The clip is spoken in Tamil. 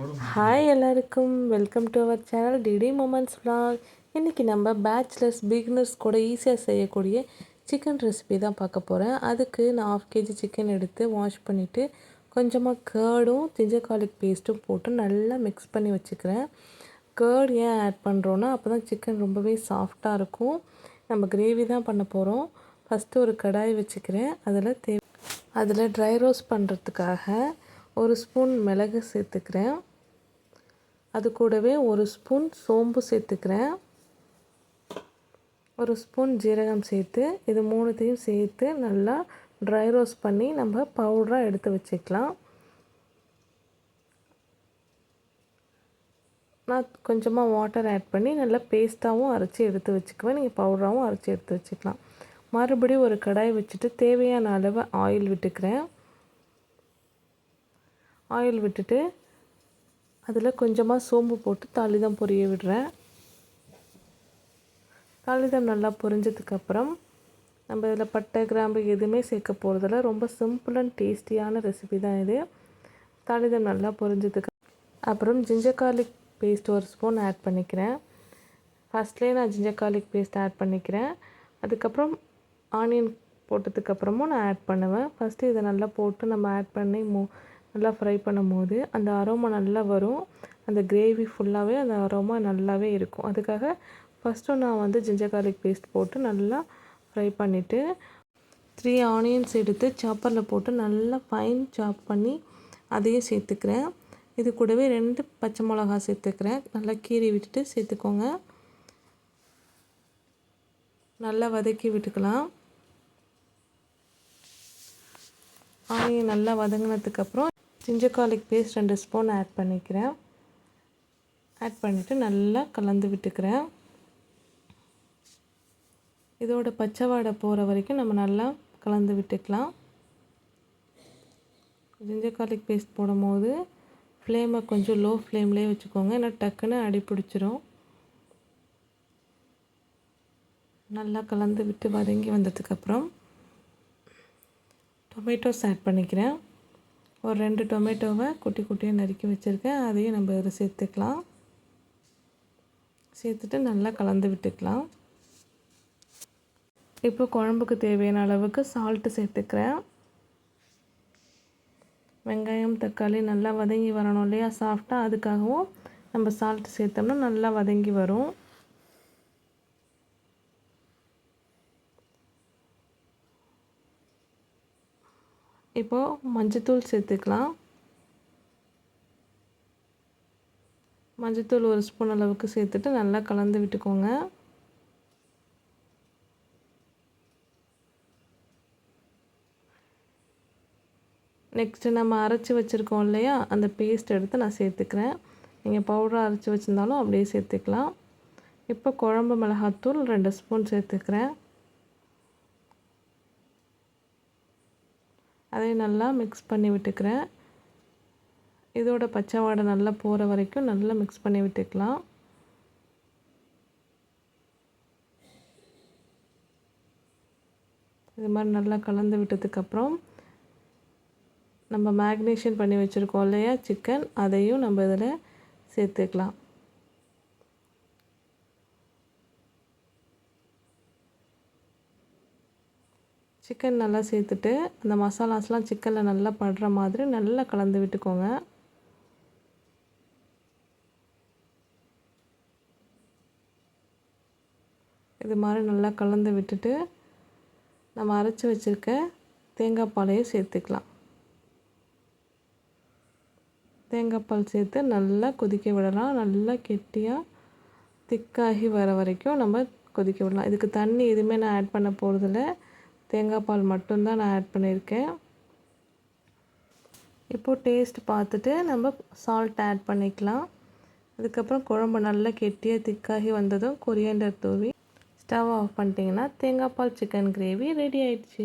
ஹாய் எல்லாருக்கும். Welcome to our channel DD moments vlog. இன்றைக்கி நம்ம பேச்சுலர்ஸ் பிகினர்ஸ் கூட ஈஸியாக செய்யக்கூடிய சிக்கன் ரெசிபி தான் பார்க்க போகிறேன் அதுக்கு நான் ஆஃப் கேஜி சிக்கன் எடுத்து வாஷ் பண்ணிவிட்டு கொஞ்சமாக கேர்டும் ஜிஞ்சர் கார்லிக் பேஸ்ட்டும் போட்டு நல்லா மிக்ஸ் பண்ணி வச்சுக்கிறேன். கேர்டு ஏன் ஆட் பண்ணுறோன்னா அப்போ தான் சிக்கன் ரொம்பவே சாஃப்டாக இருக்கும். நம்ம கிரேவி தான் பண்ண போகிறோம் ஃபஸ்ட்டு ஒரு கடாய் வச்சுக்கிறேன். அதில் தே அதில் ட்ரை ரோஸ்ட் பண்ணுறதுக்காக ஒரு ஸ்பூன் மிளகு சேர்த்துக்கிறேன். அது கூடவே ஒரு ஸ்பூன் சோம்பு சேர்த்துக்கிறேன். ஒரு ஸ்பூன் ஜீரகம் சேர்த்து இது மூணுத்தையும் சேர்த்து நல்லா ட்ரை ரோஸ்ட் பண்ணி நம்ம பவுடராக எடுத்து வச்சுக்கலாம். நான் கொஞ்சமாக வாட்டர் ஆட் பண்ணி நல்லா பேஸ்ட்டாகவும் அரைச்சி எடுத்து வச்சுக்குவேன். நீங்கள் பவுடராகவும் அரைச்சி எடுத்து வச்சுக்கலாம். மறுபடியும் ஒரு கடாய் வச்சுட்டு தேவையான அளவு ஆயில் விட்டுக்கிறேன். ஆயில் விட்டுட்டு அதில் கொஞ்சமாக சோம்பு போட்டு தாளிதம் பொரிய விடுறேன். தாளிதம் நல்லா பொரிஞ்சதுக்கப்புறம் நம்ம இதில் பட்டை கிராம்பு எதுவுமே சேர்க்க போகிறதில்ல. ரொம்ப சிம்பிள் அண்ட் டேஸ்டியான ரெசிபி தான் இது. தாளிதம் நல்லா பொரிஞ்சதுக்கு அப்புறம் ஜிஞ்சர் கார்லிக் பேஸ்ட் ஒரு ஸ்பூன் ஆட் பண்ணிக்கிறேன். ஃபஸ்ட்லேயே நான் ஜிஞ்சர் கார்லிக் பேஸ்ட் ஆட் பண்ணிக்கிறேன். அதுக்கப்புறம் ஆனியன் போட்டதுக்கப்புறமும் நான் ஆட் பண்ணுவேன். ஃபஸ்ட்டு இதை நல்லா போட்டு நம்ம ஆட் பண்ணி மூ நல்லா ஃப்ரை பண்ணும் போது அந்த அரோமா நல்லா வரும். அந்த கிரேவி ஃபுல்லாகவே அந்த அரோமா நல்லாவே இருக்கும். அதுக்காக ஃபஸ்ட்டு நான் வந்து ஜிஞ்சர் கார்லிக் பேஸ்ட் போட்டு நல்லா ஃப்ரை பண்ணிவிட்டு த்ரீ ஆனியன்ஸ் எடுத்து சாப்பரில் போட்டு நல்லா ஃபைன் சாப் பண்ணி அதையும் சேர்த்துக்கிறேன். இது கூடவே ரெண்டு பச்சை மிளகா சேர்த்துக்கிறேன். நல்லா கீறி விட்டுட்டு சேர்த்துக்கோங்க. நல்லா வதக்கி விட்டுக்கலாம். ஆனியன் நல்லா வதங்கினதுக்கப்புறம் ஜிஞ்சர் கார்லிக் பேஸ்ட் ரெண்டு ஸ்பூன் ஆட் பண்ணிக்கிறேன். ஆட் பண்ணிவிட்டு நல்லா கலந்து விட்டுக்கிறேன். இதோட பச்சை வாடை போகிற வரைக்கும் நம்ம நல்லா கலந்து விட்டுக்கலாம். ஜிஞ்சர் கார்லிக் பேஸ்ட் போடும்போது ஃப்ளேமை கொஞ்சம் லோ ஃப்ளேம்லேயே வச்சுக்கோங்க. ஏன்னா டக்குன்னு அடி பிடிச்சிரும். நல்லா கலந்து விட்டு வதங்கி வந்ததுக்கப்புறம் டொமேட்டோஸ் ஆட் பண்ணிக்கிறேன். ஒரு ரெண்டு டொமேட்டோவை குட்டி குட்டியாக நறுக்கி வச்சுருக்கேன். அதையும் நம்ம இதில் சேர்த்துக்கலாம். சேர்த்துட்டு நல்லா கலந்து விட்டுக்கலாம். இப்போ குழம்புக்கு தேவையான அளவுக்கு சால்ட்டு சேர்த்துக்கிறேன். வெங்காயம் தக்காளி நல்லா வதங்கி வரணும் இல்லையா? சாஃப்டாக அதுக்காகவும் நம்ம சால்ட் சேர்த்தோம்னா நல்லா வதங்கி வரும். இப்போது மஞ்சத்தூள் சேர்த்துக்கலாம். மஞ்சத்தூள் ஒரு ஸ்பூன் அளவுக்கு சேர்த்துட்டு நல்லா கலந்து விட்டுக்கோங்க. நெக்ஸ்ட்டு நம்ம அரைச்சி வச்சுருக்கோம் இல்லையா? அந்த பேஸ்ட் எடுத்து நான் சேர்த்துக்கிறேன். நீங்கள் பவுடர் அரைச்சி வச்சுருந்தாலும் அப்படியே சேர்த்துக்கலாம். இப்போ குழம்பு மிளகாத்தூள் ரெண்டு ஸ்பூன் சேர்த்துக்கிறேன். அதையும் நல்லா மிக்ஸ் பண்ணி விட்டுக்கிறேன். இதோட பச்சை வாடை நல்லா போகிற வரைக்கும் நல்லா மிக்ஸ் பண்ணி விட்டுக்கலாம். இது மாதிரி நல்லா கலந்து விட்டதுக்கப்புறம் நம்ம மேக்னேஷன் பண்ணி வச்சுருக்கோம் இல்லையா சிக்கன் அதையும் நம்ம இதில் சேர்த்துக்கலாம். சிக்கன் நல்லா சேர்த்துட்டு அந்த மசாலாஸ்லாம் சிக்கனில் நல்லா படுற மாதிரி நல்லா கலந்து விட்டுக்கோங்க. இது மாதிரி நல்லா கலந்து விட்டுட்டு நம்ம அரைச்சி வச்சுருக்க தேங்காய் பாலையும் சேர்த்துக்கலாம். தேங்காய் பால் சேர்த்து நல்லா கொதிக்க விடலாம். நல்லா கெட்டியாக திக்காகி வர வரைக்கும் நம்ம கொதிக்க விடலாம். இதுக்கு தண்ணி எதுவுமே நான் ஆட் பண்ண போகிறதில்ல தேங்காய் பால் மட்டும்தான் நான் ஆட் பண்ணியிருக்கேன். இப்போது டேஸ்ட் பார்த்துட்டு நம்ம சால்ட் ஆட் பண்ணிக்கலாம். அதுக்கப்புறம் குழம்பு நல்லா கெட்டியாக திக்காகி வந்ததும் கொரியண்டர் தூவி ஸ்டவ் ஆஃப் பண்ணிட்டீங்கன்னா தேங்காய் பால் சிக்கன் கிரேவி ரெடி ஆயிடுச்சு.